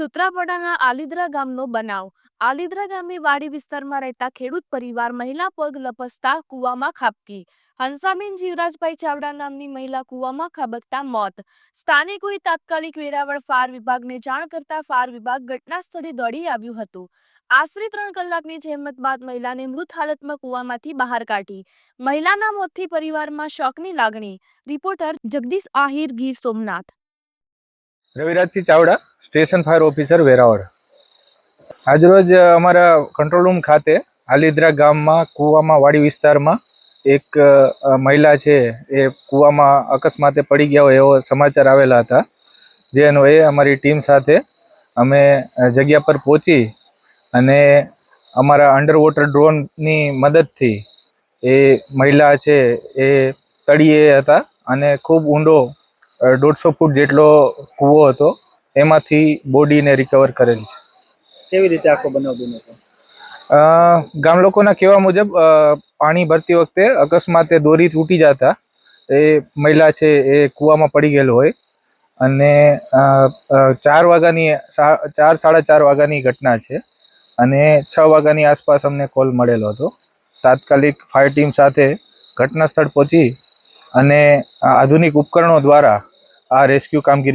સુત્રાપાડાના આલિદ્રા ગામનો બનાવ. આલિદ્રા ગામે વાડી વિસ્તારમાં રહેતા ખેડૂત પરિવાર મહિલા પગ લપસતા કૂવામાં ખાબકી. હંસાબેન જીવરાજભાઈ ચાવડા નામની મહિલા કૂવામાં ખાબકતા મોત. સ્થાનિકોએ તાત્કાલિક વેરાવળ ફાર વિભાગને જાણ કરતા ફાર વિભાગ ઘટના સ્થળે દોડી આવ્યું હતું. આશરે ત્રણ કલાકની જહેમત બાદ મહિલાને મૃત હાલતમાં કૂવામાંથી બહાર કાઢી. મહિલાના મોતથી પરિવારમાં શોકની લાગણી. Reporter Jagdish Ahir, Gir Somnath. Ravirajsinh Chavda, station fire officer Veraval. આજરોજ અમારા કંટ્રોલ રૂમ ખાતે આલિદ્રા ગામમાં, કૂવામાં, વાડી વિસ્તારમાં એક મહિલા છે, એ કૂવામાં અકસ્માતે પડી ગયા હોય એવો સમાચાર આવેલા હતા. જે અન્વયે અમારી ટીમ સાથે અમે જગ્યા પર પહોંચી અને અમારા અંડરવોટર ડ્રોનની મદદથી એ મહિલા છે, એ તળિયે હતા અને ખૂબ ઊંડો દોઢસો ફૂટ જેટલો કૂવો હતો એમાંથી બોડીને રિકવર કરેલ છે. કેવી રીતે આખો બનાવ બન્યો હતો? ગામ લોકોના કહેવા મુજબ પાણી ભરતી વખતે અકસ્માતે દોરી તૂટી જતા એ મહિલા છે એ કૂવામાં પડી ગયેલ હોય અને ચાર વાગ્યાની ચાર સાડા ચાર વાગ્યાની ઘટના છે અને છ વાગ્યાની આસપાસ અમને કોલ મળેલો હતો. તાત્કાલિક ફાયર ટીમ સાથે ઘટના સ્થળ પહોંચી અને આધુનિક ઉપકરણો દ્વારા આ રેસ્ક્યુ કામગીરી